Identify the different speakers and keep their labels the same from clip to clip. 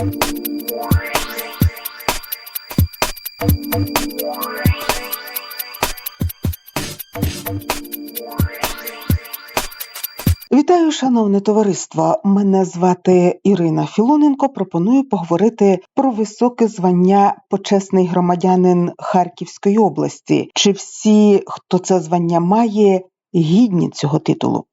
Speaker 1: Вітаю, шановне товариство. Мене звати Ірина Філоненко. Пропоную поговорити про високе звання почесний громадянин Харківської області. Чи всі, хто це звання має, гідні цього титулу?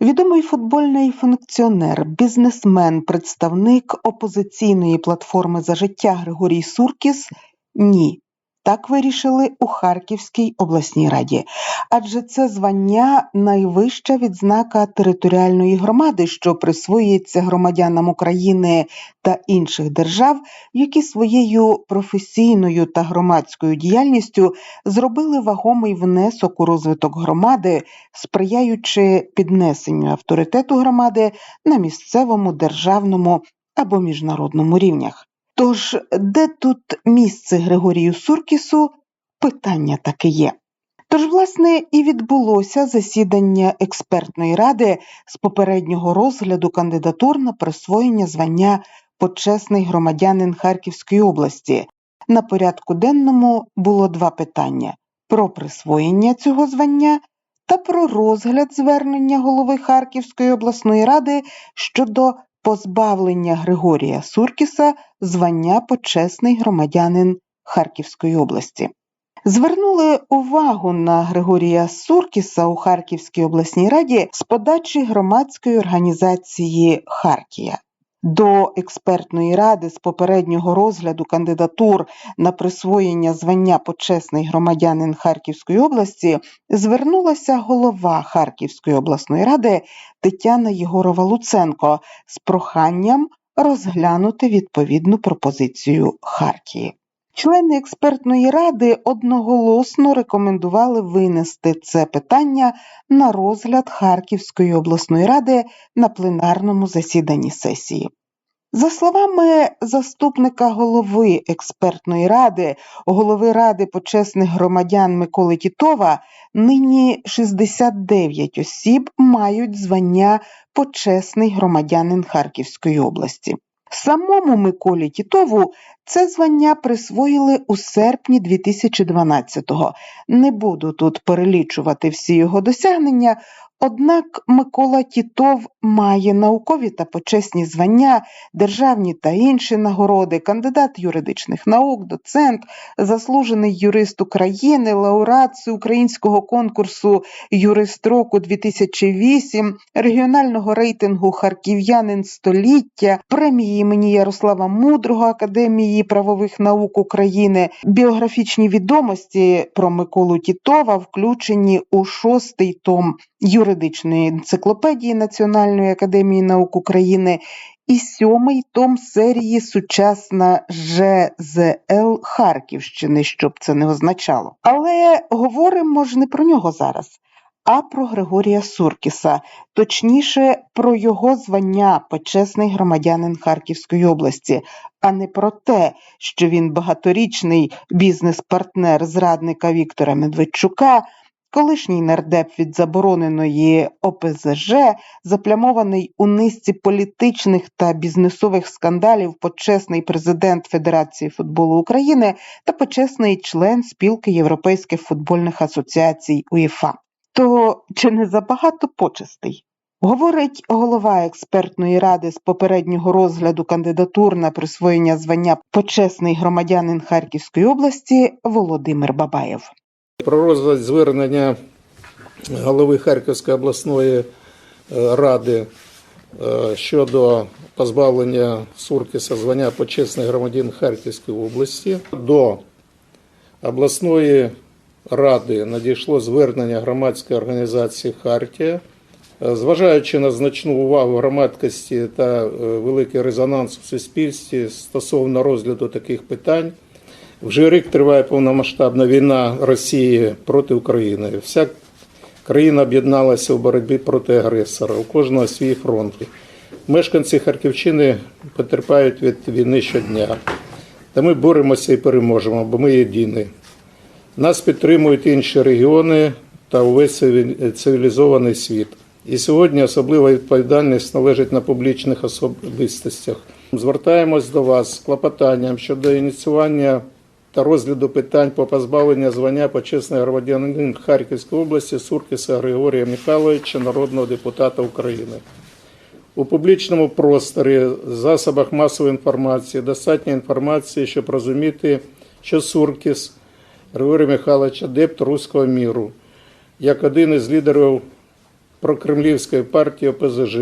Speaker 1: Відомий футбольний функціонер, бізнесмен, представник опозиційної платформи за життя Григорій Суркіс ні. Так вирішили у Харківській обласній раді, адже це звання найвища відзнака територіальної громади, що присвоюється громадянам України та інших держав, які своєю професійною та громадською діяльністю зробили вагомий внесок у розвиток громади, сприяючи піднесенню авторитету громади на місцевому, державному або міжнародному рівнях. Тож, де тут місце Григорію Суркісу? Питання таке є. Тож, власне, і відбулося засідання експертної ради з попереднього розгляду кандидатур на присвоєння звання почесний громадянин Харківської області. На порядку денному було два питання: про присвоєння цього звання та про розгляд звернення голови Харківської обласної ради щодо позбавлення Григорія Суркіса звання почесний громадянин Харківської області. Звернули увагу на Григорія Суркіса у Харківській обласній раді з подачі громадської організації Хартія. До експертної ради з попереднього розгляду кандидатур на присвоєння звання почесний громадянин Харківської області звернулася голова Харківської обласної ради Тетяна Єгорова Луценко з проханням розглянути відповідну пропозицію Хартії. Члени експертної ради одноголосно рекомендували винести це питання на розгляд Харківської обласної ради на пленарному засіданні сесії. За словами заступника голови експертної ради, голови ради почесних громадян Миколи Тітова, нині 69 осіб мають звання почесний громадянин Харківської області. Самому Миколі Тітову це звання присвоїли у серпні 2012-го. Не буду тут перелічувати всі його досягнення. Однак Микола Тітов має наукові та почесні звання, державні та інші нагороди, кандидат юридичних наук, доцент, заслужений юрист України, лауреат українського конкурсу Юрист року 2008, регіонального рейтингу Харків'янин століття, премії імені Ярослава Мудрого Академії правових наук України, біографічні відомості про Миколу Тітова включені у шостий том юридичної енциклопедії Національної академії наук України і сьомий том серії Сучасна ЖЗЛ Харківщини, щоб це не означало. Але говоримо ж не про нього зараз. А про Григорія Суркіса, точніше, про його звання почесний громадянин Харківської області, а не про те, що він багаторічний бізнес-партнер зрадника Віктора Медведчука, колишній нардеп від забороненої ОПЗЖ, заплямований у низці політичних та бізнесових скандалів, почесний президент Федерації футболу України та почесний член спілки європейських футбольних асоціацій УЄФА. То чи не забагато почестей? Говорить голова експертної ради з попереднього розгляду кандидатур на присвоєння звання почесний громадянин Харківської області Володимир Бабаєв.
Speaker 2: Про розгляд звернення голови Харківської обласної е, ради е, щодо позбавлення Суркіса звання почесний громадян Харківської області до обласної ради надійшло звернення громадської організації Хартія. Е, Зважаючи на значну увагу громадськості та великий резонанс у суспільстві стосовно розгляду таких питань, вже рік триває повномасштабна війна Росії проти України. Вся країна об'єдналася у боротьбі проти агресора. У кожного свій фронт. Мешканці Харківщини потерпають від війни щодня. Та ми боремося і переможемо, бо ми єдині. Нас підтримують інші регіони та увесь цивілізований світ. І сьогодні особлива відповідальність належить на публічних особистостях. Звертаємось до вас з клопотанням щодо ініціювання та розгляду питань по позбавленню звання почесний громадянин Харківської області Суркіса Григорія Михайловича, народного депутата України. У публічному просторі, засобах масової інформації достатньо інформації, щоб розуміти, що Суркіс Григорій Михайлович адепт руського міру, як один із лідерів прокремлівської партії ОПЗЖ,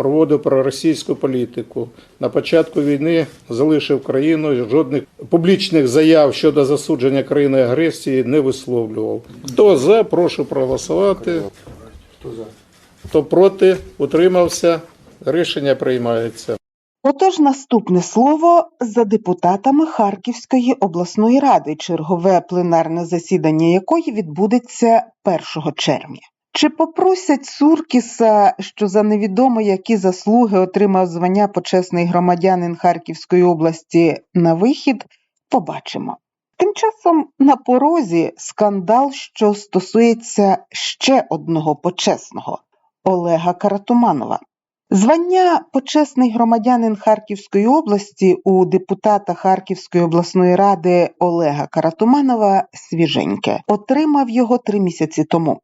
Speaker 2: проводив проросійську політику. На початку війни залишив країну, жодних публічних заяв щодо засудження країни агресії не висловлював. Хто за, прошу проголосувати. Хто проти, утримався. Рішення приймається.
Speaker 1: Отож, наступне слово за депутатами Харківської обласної ради, чергове пленарне засідання якої відбудеться 1 червня. Чи попросять Суркіса, що за невідомо які заслуги отримав звання почесний громадянин Харківської області на вихід, побачимо. Тим часом на порозі скандал, що стосується ще одного почесного Олега Каратуманова. Звання почесний громадянин Харківської області у депутата Харківської обласної ради Олега Каратуманова свіженьке отримав його три місяці тому.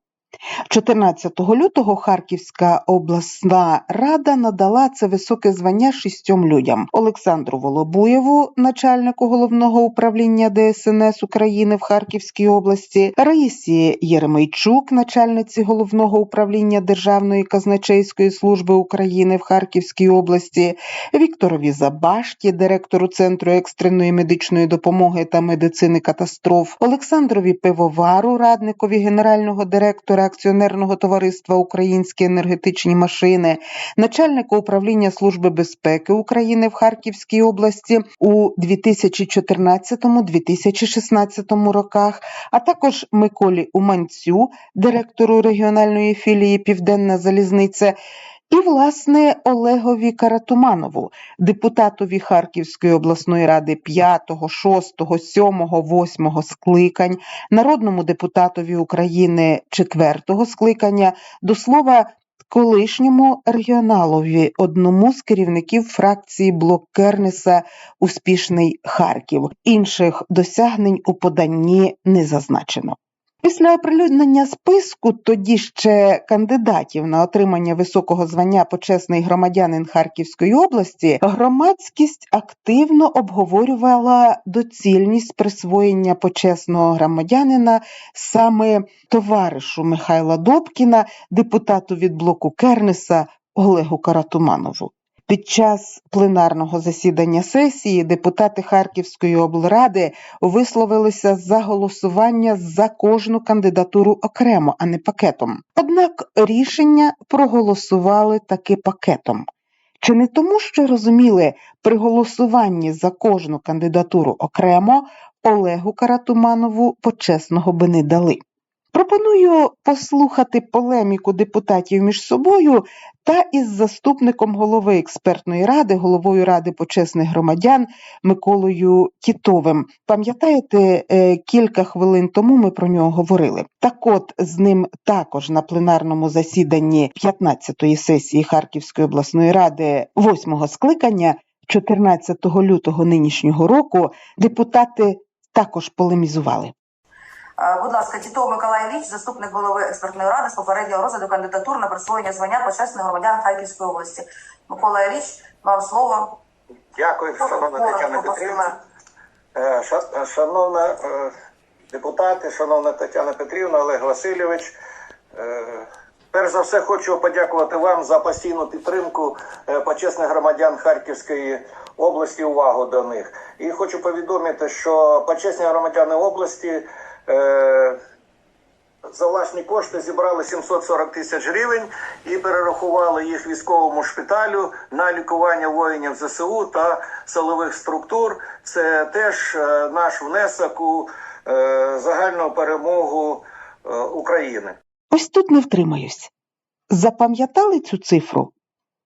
Speaker 1: 14 лютого Харківська обласна рада надала це високе звання шістьом людям: Олександру Волобуєву, начальнику головного управління ДСНС України в Харківській області, Раїсі Єремейчук, начальниці головного управління Державної казначейської служби України в Харківській області, Вікторові Забашті, директору Центру екстреної медичної допомоги та медицини катастроф, Олександрові Пивовару, радникові генерального директора акціонерного товариства Українські енергетичні машини, начальнику управління Служби безпеки України в Харківській області у 2014-2016 роках, а також Миколі Уманцю, директору регіональної філії Південна Залізниця. І, власне, Олегові Каратуманову, депутатові Харківської обласної ради 5, 6, 7, 8 скликань, народному депутатові України 4 скликання, до слова, колишньому регіоналові, одному з керівників фракції Блок Кернеса Успішний Харків. Інших досягнень у поданні не зазначено. Після оприлюднення списку тоді ще кандидатів на отримання високого звання почесний громадянин Харківської області, громадськість активно обговорювала доцільність присвоєння почесного громадянина саме товаришу Михайла Добкіна, депутату від блоку Кернеса Олегу Каратуманову. Під час пленарного засідання сесії депутати Харківської облради висловилися за голосування за кожну кандидатуру окремо, а не пакетом. Однак рішення проголосували таки пакетом. Чи не тому, що розуміли, при голосуванні за кожну кандидатуру окремо Олегу Каратуманову почесного би не дали? Пропоную послухати полеміку депутатів між собою та із заступником голови експертної ради, головою ради почесних громадян Миколою Тітовим. Пам'ятаєте, е, кілька хвилин тому ми про нього говорили. Так от з ним також на пленарному засіданні 15-ї сесії Харківської обласної ради 8-го скликання 14 лютого нинішнього року депутати також полемізували.
Speaker 3: Е, Будь ласка, Тітов Миколай Ілліч, заступник голови експертної ради з попереднього розгляду кандидатур на присвоєння звання почесний громадян Харківської області. Микола Ілліч, вам слово.
Speaker 4: Дякую, шановна Тетяна Петрівна. Е, ша- Шановна е, депутати, шановна Тетяна Петрівна, Олег Васильович. е, Перш за все хочу подякувати вам за постійну підтримку е, почесних громадян Харківської області. Увагу до них. І хочу повідомити, що почесні громадяни області е, за власні кошти зібрали 740 тисяч гривень і перерахували їх військовому шпиталю на лікування воїнів ЗСУ та силових структур. Це теж е, наш внесок у е, загальну перемогу е, України.
Speaker 1: Ось тут не втримаюсь. Запам'ятали цю цифру?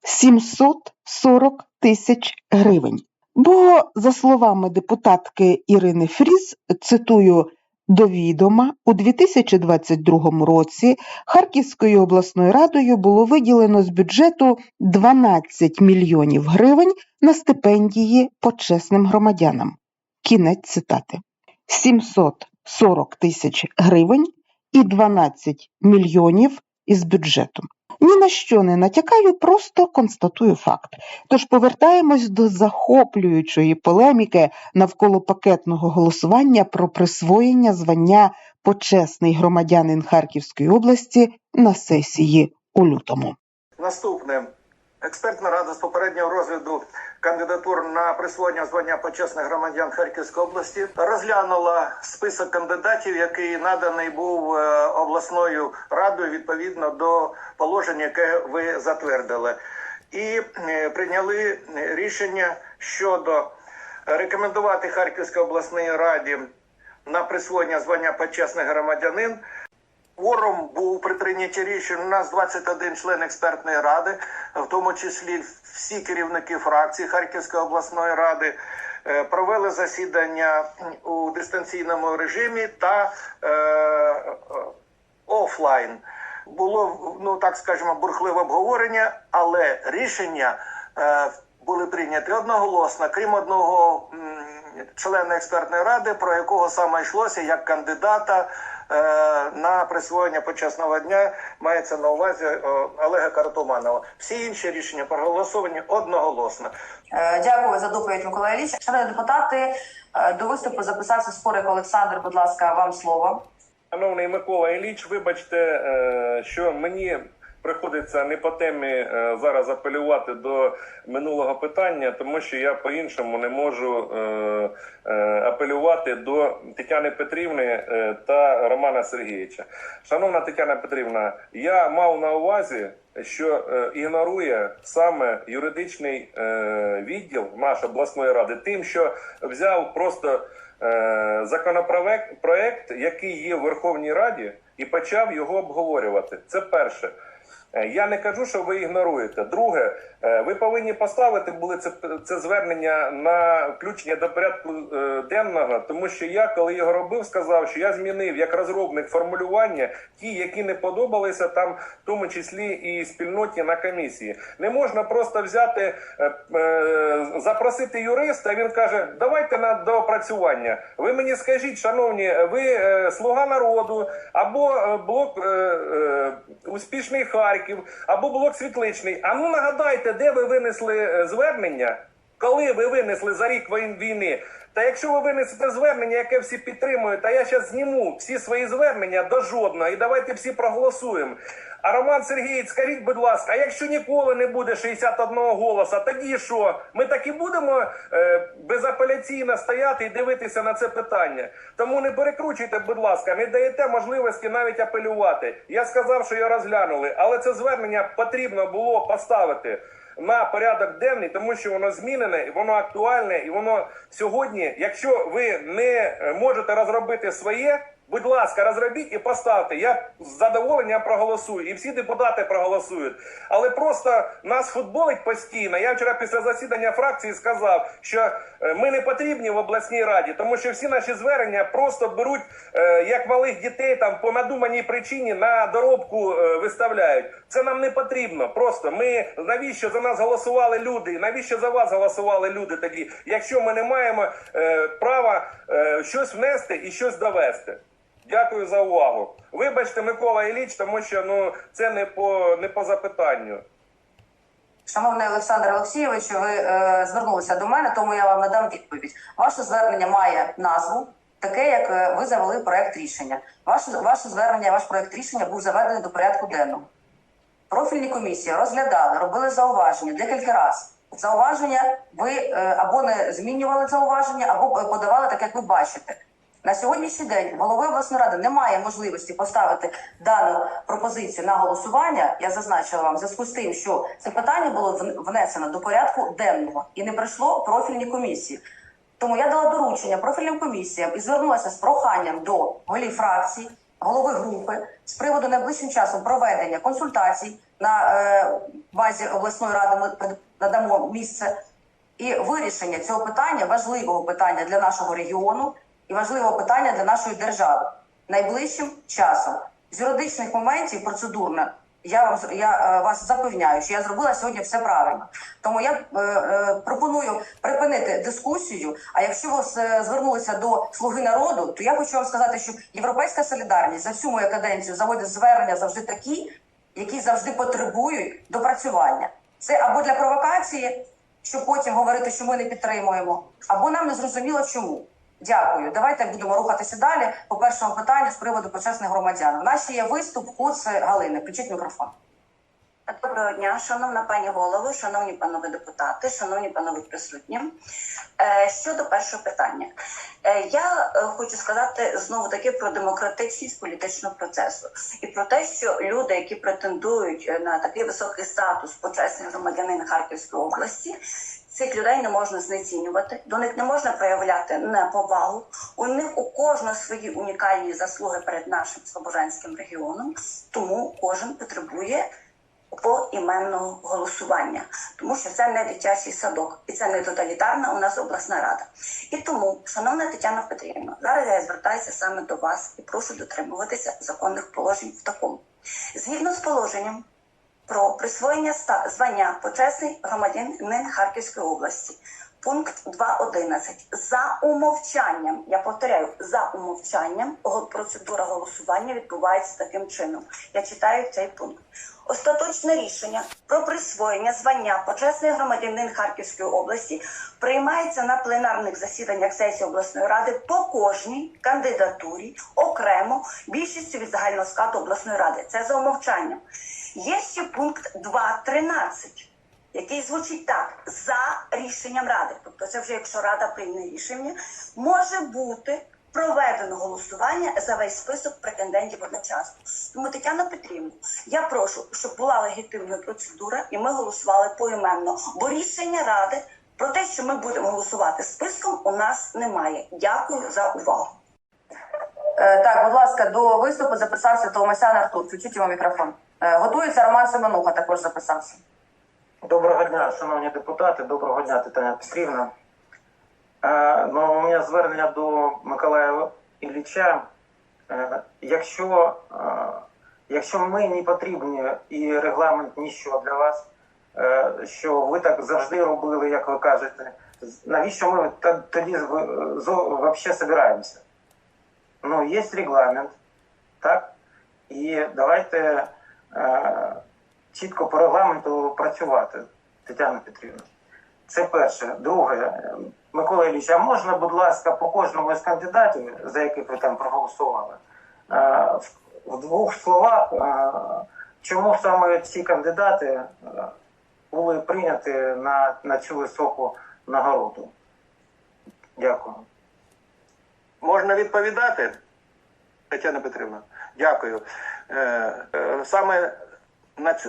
Speaker 1: 740 тисяч гривень. Бо, за словами депутатки Ірини Фріз, цитую, До відома, у 2022 році Харківською обласною радою було виділено з бюджету 12 мільйонів гривень на стипендії почесним громадянам. Кінець цитати. 740 тисяч гривень і 12 мільйонів із бюджету. Ні на що не натякаю, просто констатую факт. Тож повертаємось до захоплюючої полеміки навколо пакетного голосування про присвоєння звання почесний громадянин Харківської області на сесії у лютому.
Speaker 4: Наступне. Експертна рада з попереднього розгляду кандидатур на присвоєння звання почесних громадян Харківської області розглянула список кандидатів, який наданий був е, обласною радою відповідно до положення, яке ви затвердили, і е, прийняли рішення щодо рекомендувати Харківській обласній раді на присвоєння звання почесний громадянин Форум був при прийнятті рішень. У нас 21 член експертної ради, в тому числі всі керівники фракцій Харківської обласної ради. е, Провели засідання у дистанційному режимі та е, е, офлайн. Було ну так скажемо бурхливе обговорення, але рішення е, були прийняті одноголосно, крім одного члена експертної ради, про якого саме йшлося як кандидата е, на присвоєння почесного дня. Мається на увазі е, Олега Картуманова. Всі інші рішення проголосовані одноголосно.
Speaker 3: Е, Дякую за доповідь, Микола Ілліч. Шановні депутати, е, до виступу записався Скорик Олександр. Будь ласка, вам слово.
Speaker 5: Шановний Микола Іліч, вибачте, е, що мені приходиться не по темі е, зараз апелювати до минулого питання, тому що я по-іншому не можу е, е, апелювати до Тетяни Петрівни та Романа Сергійовича. Шановна Тетяна Петрівна, я мав на увазі, що ігнорує саме юридичний відділ нашої обласної ради, тим, що взяв просто законопроект, проект, який є в Верховній Раді, і почав його обговорювати. Це перше. Е, Я не кажу, що ви ігноруєте. Друге, е, ви повинні поставити були це, це звернення на включення до порядку е, денного, тому що я, коли його робив, сказав, що я змінив як розробник формулювання ті, які не подобалися там, в тому числі і спільноті на комісії. Не можна просто взяти, запросити юриста. Він каже: давайте на доопрацювання. Ви мені скажіть, шановні, ви слуга народу або блок успішний Харків, або блок світличний. А ну нагадайте, де ви винесли е, звернення, коли ви винесли за рік війни. Та якщо ви винесете звернення, яке всі підтримують, та я зараз зніму всі свої звернення до жодного і давайте всі проголосуємо. А Роман Сергійович, скажіть, будь ласка, а якщо ніколи не буде 61 голоса, тоді що? Ми так і будемо е, безапеляційно стояти і дивитися на це питання. Тому не перекручуйте, будь ласка, не даєте можливості навіть апелювати. Я сказав, що його розглянули, але це звернення потрібно було поставити на порядок денний, тому що воно змінене, воно актуальне, і воно сьогодні, якщо ви не е, можете розробити своє. Будь ласка, розробіть і поставте. Я з задоволенням проголосую, і всі депутати проголосують. Але просто нас футболить постійно. Я вчора після засідання фракції сказав, що е, ми не потрібні в обласній раді, тому що всі наші звернення просто беруть е, як малих дітей там по надуманій причині на доробку е, виставляють. Це нам не потрібно. Просто ми навіщо за нас голосували люди? Навіщо за вас голосували люди тоді, якщо ми не маємо права щось внести і щось довести? Дякую за увагу. Вибачте, Микола Іліч, тому що ну це не по не по запитанню.
Speaker 3: Шановний Олександр Олексійович, ви е, звернулися до мене, тому я вам надам відповідь. Ваше звернення має назву, таке, як е, ви завели проект рішення. Ваше, ваше звернення, ваш проект рішення був заведений до порядку денного. Профільні комісії розглядали, робили зауваження декілька разів. Зауваження ви е, або не змінювали зауваження, або е, подавали так, як ви бачите. На сьогоднішній день голови обласної ради немає можливості поставити дану пропозицію на голосування. Я зазначила вам в зв'язку з тим, що це питання було внесено до порядку денного і не пройшло профільні комісії. Тому я дала доручення профільним комісіям і звернулася з проханням до голів фракцій, голови групи з приводу найближчим часом проведення консультацій на е, базі обласної ради. Ми надамо місце і вирішення цього питання, важливого питання для нашого регіону, і важливого питання для нашої держави найближчим часом. З юридичних моментів процедурно я вам я е, вас запевняю, що я зробила сьогодні все правильно. Тому я е, е, пропоную припинити дискусію. А якщо ви звернулися до слуги народу, то я хочу вам сказати, що європейська солідарність за всю мою каденцію заводить звернення завжди такі, які завжди потребують допрацювання. Це або для провокації, щоб потім говорити, що ми не підтримуємо, або нам не зрозуміло чому. Дякую. Давайте будемо рухатися далі по першому питанню з приводу почесних громадян. У нас є виступ Куц Галини. Включіть мікрофон.
Speaker 6: Доброго дня, шановна пані голово, шановні панове депутати, шановні панове присутні. Е, Щодо першого питання, Е, я е, хочу сказати знову таки про демократичність політичного процесу і про те, що люди, які претендують на такий високий статус почесний громадянин Харківської області. Цих людей не можна знецінювати, до них не можна проявляти неповагу. У них у кожного свої унікальні заслуги перед нашим слобожанським регіоном, тому кожен потребує поіменного голосування, тому що це не дитячий садок і це не тоталітарна у нас обласна рада. І тому, шановна Тетяна Петрівна, зараз я звертаюся саме до вас і прошу дотримуватися законних положень в такому. Згідно з положенням про присвоєння звання почесний громадянин Харківської області. Пункт 2.11. За умовчанням, я повторяю, за умовчанням процедура голосування відбувається таким чином. Я читаю цей пункт. Остаточне рішення про присвоєння звання почесний громадянин Харківської області приймається на пленарних засіданнях сесії обласної ради по кожній кандидатурі окремо більшістю від загального складу обласної ради. Це за умовчанням. Є ще пункт 2.13, який звучить так: за рішенням ради. Тобто, це вже якщо рада прийме рішення, може бути проведено голосування за весь список претендентів одночасно. Тому Тетяна Петрівна, я прошу, щоб була легітимна процедура, і ми голосували поіменно. Бо рішення ради про те, що ми будемо голосувати списком, у нас немає. Дякую за увагу.
Speaker 3: Е, так, будь ласка, до виступу записався Томасян Артур. Включіть йому мікрофон. Е, готується Роман Семенуха, також записався.
Speaker 7: Доброго дня, шановні депутати, доброго дня, Тетяна Петрівна. Е, ну, у мене звернення до Миколая Ілліча. Е, якщо, е, якщо ми не потрібні і регламент ніщо для вас, е, що ви так завжди робили, як ви кажете, навіщо ми тоді взагалі збираємося? Ну, є регламент, так? І давайте. Е, чітко по регламенту працювати, Тетяна Петрівна. Це перше. Друге, Микола Ілліч, а можна, будь ласка, по кожному з кандидатів, за яких ви там проголосували, е, в- двох словах, е, чому саме ці кандидати е, були прийняті на, на цю високу нагороду? Дякую.
Speaker 4: Можна відповідати, Тетяна Петрівна? Дякую. Саме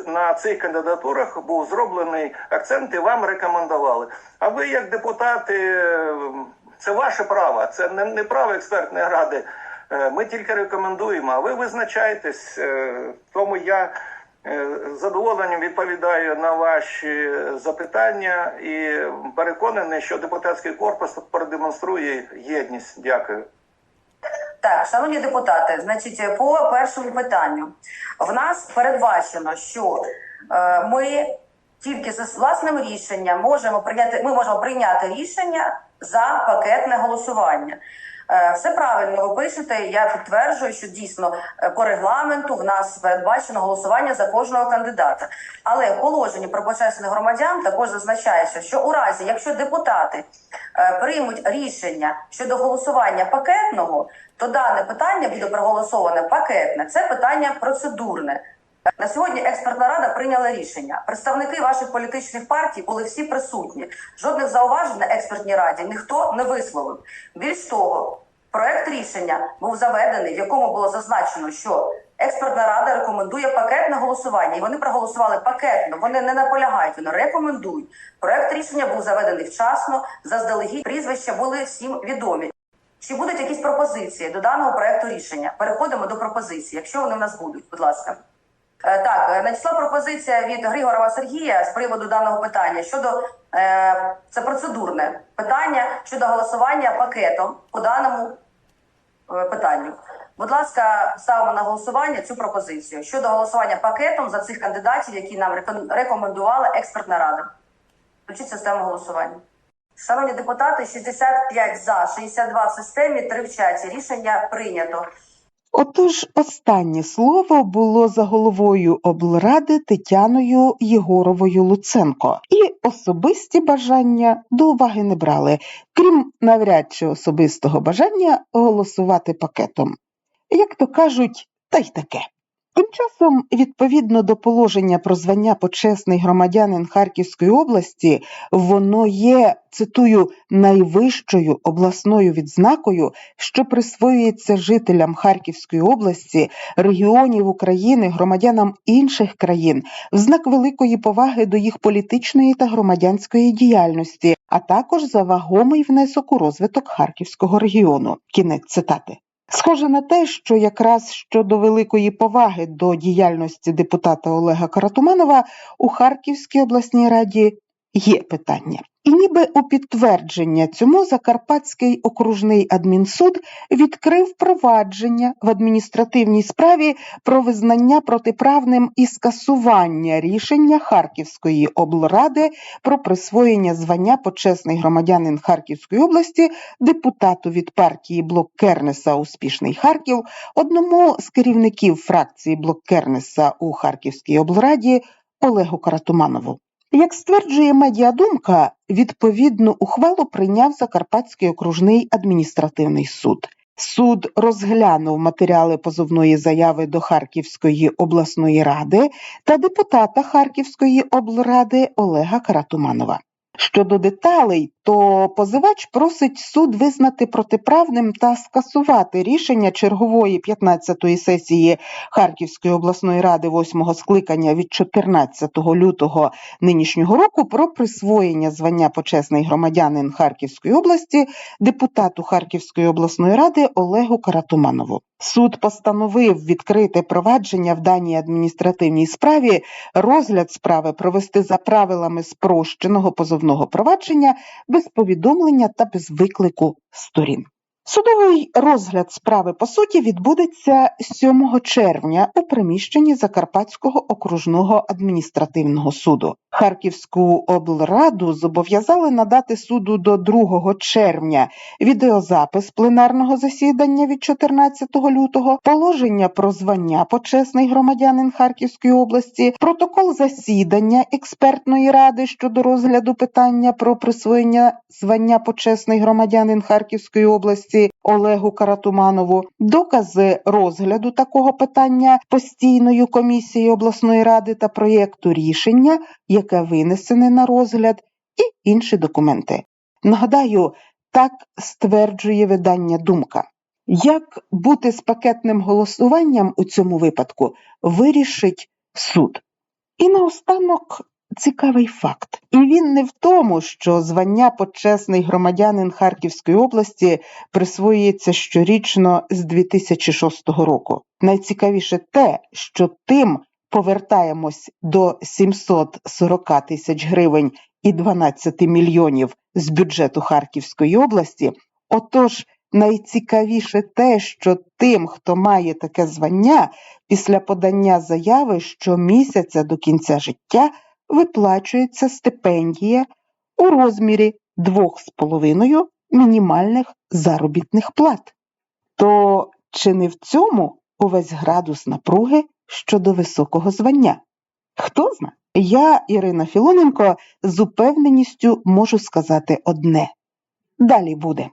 Speaker 4: на, цих кандидатурах був зроблений акцент і вам рекомендували. А ви, як депутати, це ваше право, це не, не право експертної ради. Е, Ми тільки рекомендуємо, а ви визначаєтесь. Е, Тому я е, з задоволенням відповідаю на ваші запитання і переконаний, що депутатський корпус продемонструє єдність. Дякую.
Speaker 3: Так, шановні депутати, значить, по першому питанню в нас передбачено, що е, ми тільки за власним рішенням можемо прийняти. Ми можемо прийняти рішення за пакетне голосування. Е, Все правильно ви пишете. Я підтверджую, що дійсно е, по регламенту в нас передбачено голосування за кожного кандидата. Але в положенні про почесних громадян також зазначається, що у разі, якщо депутати е, приймуть рішення щодо голосування пакетного, то дане питання буде проголосоване пакетне. Це питання процедурне. На сьогодні експертна рада прийняла рішення. Представники ваших політичних партій були всі присутні. Жодних зауважень на експертній раді ніхто не висловив. Більш того, проект рішення був заведений, в якому було зазначено, що експертна рада рекомендує пакетне голосування, і вони проголосували пакетно. Вони не наполягають, вони рекомендують. Проект рішення був заведений вчасно, заздалегідь прізвища були всім відомі. Чи будуть якісь пропозиції до даного проекту рішення? Переходимо до пропозицій, якщо вони в нас будуть, будь ласка. Е, Так, е, надійшла пропозиція від Григорова Сергія з приводу даного питання щодо е, це процедурне питання щодо голосування пакетом по даному питанню. Будь ласка, ставимо на голосування цю пропозицію щодо голосування пакетом за цих кандидатів, які нам реком- рекомендувала експертна рада. Включіть систему голосування. Шановні депутати, 65 за, 62 в системі, 3 в чаті. Рішення прийнято.
Speaker 1: Отож, останнє слово було за головою облради Тетяною Єгоровою Луценко, і особисті бажання до уваги не брали, крім навряд чи особистого бажання голосувати пакетом. Як то кажуть, та й таке. Тим часом, відповідно до положення про звання почесний громадянин Харківської області, воно є, цитую, найвищою обласною відзнакою, що присвоюється жителям Харківської області, регіонів України, громадянам інших країн в знак великої поваги до їх політичної та громадянської діяльності, а також за вагомий внесок у розвиток Харківського регіону. Кінець цитати. Схоже на те, що якраз щодо великої поваги до діяльності депутата Олега Каратуманова у Харківській обласній раді є питання. І ніби у підтвердження цьому Закарпатський окружний адмінсуд відкрив провадження в адміністративній справі про визнання протиправним і скасування рішення Харківської облради про присвоєння звання почесний громадянин Харківської області депутату від партії Блок Кернеса Успішний Харків, одному з керівників фракції Блок Кернеса у Харківській облраді Олегу Каратуманову. Як стверджує медіадумка, відповідну ухвалу прийняв Закарпатський окружний адміністративний суд. Суд розглянув матеріали позовної заяви до Харківської обласної ради та депутата Харківської облради Олега Каратуманова. Щодо деталей, то позивач просить суд визнати протиправним та скасувати рішення чергової 15-ї сесії Харківської обласної ради 8-го скликання від 14 лютого нинішнього року про присвоєння звання почесний громадянин Харківської області депутату Харківської обласної ради Олегу Каратуманову. Суд постановив відкрити провадження в даній адміністративній справі, розгляд справи провести за правилами спрощеного позовного провадження без повідомлення та без виклику сторін. Судовий розгляд справи по суті відбудеться 7 червня у приміщенні Закарпатського окружного адміністративного суду. Харківську облраду зобов'язали надати суду до 2 червня відеозапис пленарного засідання від 14 лютого, положення про звання почесний громадянин Харківської області, протокол засідання експертної ради щодо розгляду питання про присвоєння звання почесний громадянин Харківської області Олегу Каратуманову, докази розгляду такого питання постійною комісією обласної ради та проєкту рішення, яке винесене на розгляд, і інші документи. Нагадаю, так стверджує видання Думка. Як бути з пакетним голосуванням у цьому випадку, вирішить суд. І наостанок цікавий факт. І він не в тому, що звання почесний громадянин Харківської області присвоюється щорічно з 2006 року. Найцікавіше те, що тим повертаємось до 740 тисяч гривень і 12 мільйонів з бюджету Харківської області. Отож, найцікавіше те, що тим, хто має таке звання, після подання заяви щомісяця до кінця життя виплачується стипендія у розмірі 2,5 мінімальних заробітних плат. То чи не в цьому увесь градус напруги щодо високого звання? Хто зна? Я, Ірина Філоненко, з упевненістю можу сказати одне. Далі буде.